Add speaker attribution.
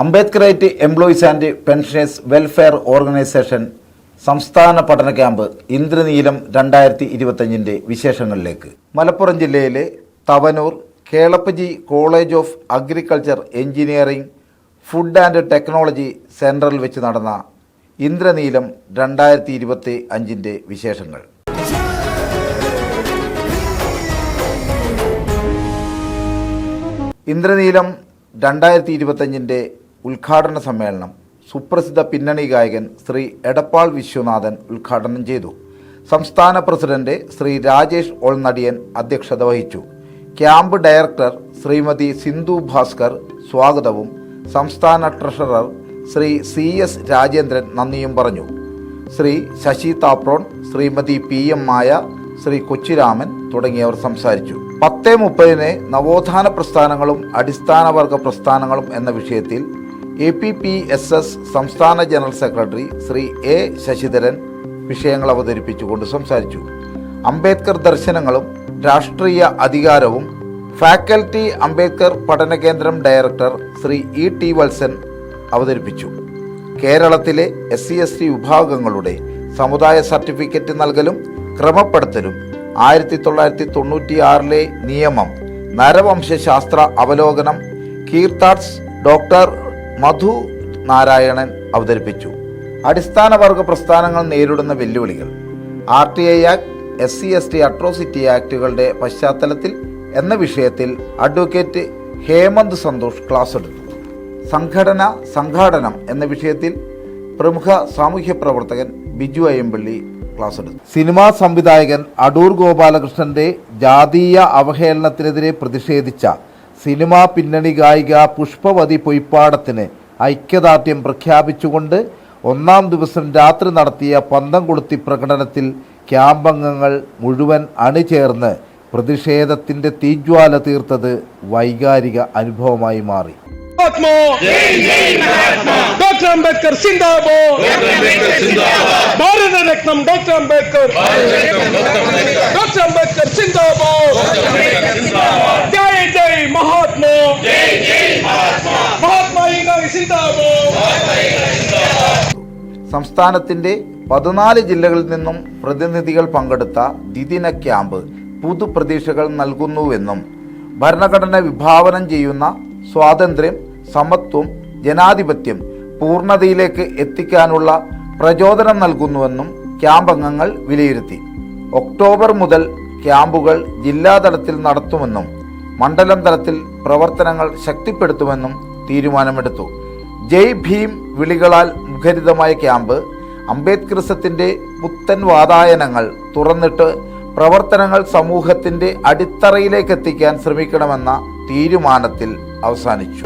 Speaker 1: Ambedkarite employees and pensioners welfare organisation സംസ്ഥാന പഠന camp Indraneelam രണ്ടായിരത്തി ഇരുപത്തഞ്ചിന്റെ വിശേഷങ്ങളിലേക്ക്. മലപ്പുറം ജില്ലയിലെ Tavanur Kelappaji college of agriculture engineering food and technology സെന്ററിൽ വെച്ച് നടന്ന ഇന്ദ്രനീലം രണ്ടായിരത്തി ഇരുപത്തി അഞ്ചിന്റെ വിശേഷങ്ങൾ. ഇന്ദ്രനീലം രണ്ടായിരത്തി ഇരുപത്തഞ്ചിന്റെ ഉദ്ഘാടന സമ്മേളനം സുപ്രസിദ്ധ പിന്നണി ഗായകൻ ശ്രീ എടപ്പാൾ വിശ്വനാഥൻ ഉദ്ഘാടനം ചെയ്തു. സംസ്ഥാന പ്രസിഡന്റ് ശ്രീ രാജേഷ് ഓൾനടിയൻ അധ്യക്ഷത വഹിച്ചു. ക്യാമ്പ് ഡയറക്ടർ ശ്രീമതി സിന്ധു ഭാസ്കർ സ്വാഗതവും സംസ്ഥാന treasurer Shri C S Rajendran നന്ദിയും പറഞ്ഞു. ശ്രീ ശശി താപ്രോൺ ശ്രീമതി പി എം മായ ശ്രീ കൊച്ചിരാമൻ തുടങ്ങിയവർ സംസാരിച്ചു. പത്ത് മുപ്പതിന് നവോത്ഥാന പ്രസ്ഥാനങ്ങളും അടിസ്ഥാനവർഗ പ്രസ്ഥാനങ്ങളും എന്ന വിഷയത്തിൽ A P P S S സംസ്ഥാന general secretary Shri A Sasidharan വിഷയങ്ങൾ അവതരിപ്പിച്ചുകൊണ്ട് സംസാരിച്ചു. അംബേദ്കർ ദർശനങ്ങളും രാഷ്ട്രീയ അധികാരവും ഫാക്കൽറ്റി അംബേദ്കർ പഠന കേന്ദ്രം director Shri E T Valsan അവതരിപ്പിച്ചു. കേരളത്തിലെ എസ് സി എസ് ടി വിഭാഗങ്ങളുടെ സമുദായ സർട്ടിഫിക്കറ്റ് നൽകലും ക്രമപ്പെടുത്തലും ആയിരത്തി തൊള്ളായിരത്തി തൊണ്ണൂറ്റിയാറിലെ നിയമം നരവംശശാസ്ത്ര അവലോകനം കീർത്താർട്സ് ഡോക്ടർ മധു നാരായണൻ അവതരിപ്പിച്ചു. അടിസ്ഥാന വർഗ പ്രസ്ഥാനങ്ങൾ നേരിടുന്ന വെല്ലുവിളികൾ. R T I act S C S T atrocity ആക്ടുകളുടെ പശ്ചാത്തലത്തിൽ എന്ന വിഷയത്തിൽ അഡ്വക്കേറ്റ് ഹേമന്ത് സന്തോഷ് ക്ലാസ് എടുത്തു. സംഘടന സംഘാടനം എന്ന വിഷയത്തിൽ പ്രമുഖ സാമൂഹ്യ പ്രവർത്തകൻ ബിജു അയ്യമ്പള്ളി ക്ലാസ് എടുത്തു. സിനിമാ സംവിധായകൻ അടൂർ ഗോപാലകൃഷ്ണന്റെ ജാതീയ അവഹേളനത്തിനെതിരെ പ്രതിഷേധിച്ച സിനിമാ പിന്നണി ഗായിക പുഷ്പവതി പൊയ്പ്പാടത്തിന് ഐക്യദാർഢ്യം പ്രഖ്യാപിച്ചുകൊണ്ട് ഒന്നാം ദിവസം രാത്രി നടത്തിയ പന്തം കൊളുത്തി പ്രകടനത്തിൽ ക്യാമ്പംഗങ്ങൾ മുഴുവൻ അണിചേർന്ന് പ്രതിഷേധത്തിന്റെ തീജ്വാല തീർത്തത് വൈകാരിക അനുഭവമായി മാറി.
Speaker 2: മഹാത്മാ ഡോക്ടർ അംബേദ്കർ സിന്ദാബാദ്. ഭാരതരത്നം ഡോക്ടർ അംബേദ്കർ. ഡോക്ടർ അംബേദ്കർ സിന്ദാബാദ്.
Speaker 1: സംസ്ഥാനത്തിന്റെ പതിനാല് ജില്ലകളിൽ നിന്നും പ്രതിനിധികൾ പങ്കെടുത്ത ദ്വിദിന ക്യാമ്പ് പുതുപ്രതീക്ഷകൾ നൽകുന്നുവെന്നും ഭരണഘടന വിഭാവനം ചെയ്യുന്ന സ്വാതന്ത്ര്യം സമത്വം ജനാധിപത്യം പൂർണതയിലേക്ക് എത്തിക്കാനുള്ള പ്രചോദനം നൽകുന്നുവെന്നും ക്യാമ്പ് അംഗങ്ങൾ വിലയിരുത്തി. ഒക്ടോബർ മുതൽ ക്യാമ്പുകൾ ജില്ലാതലത്തിൽ നടത്തുമെന്നും മണ്ഡലം തലത്തിൽ പ്രവർത്തനങ്ങൾ ശക്തിപ്പെടുത്തുമെന്നും തീരുമാനമെടുത്തു. ജയ് ഭീം വിളികളാൽ മുഖരിതമായ ക്യാമ്പ് അംബേദ്കറിസത്തിന്റെ പുത്തൻ വാതായനങ്ങൾ തുറന്നിട്ട് പ്രവർത്തനങ്ങൾ സമൂഹത്തിന്റെ അടിത്തറയിലേക്ക് എത്തിക്കാൻ ശ്രമിക്കണമെന്ന തീരുമാനത്തിൽ അവസാനിച്ചു.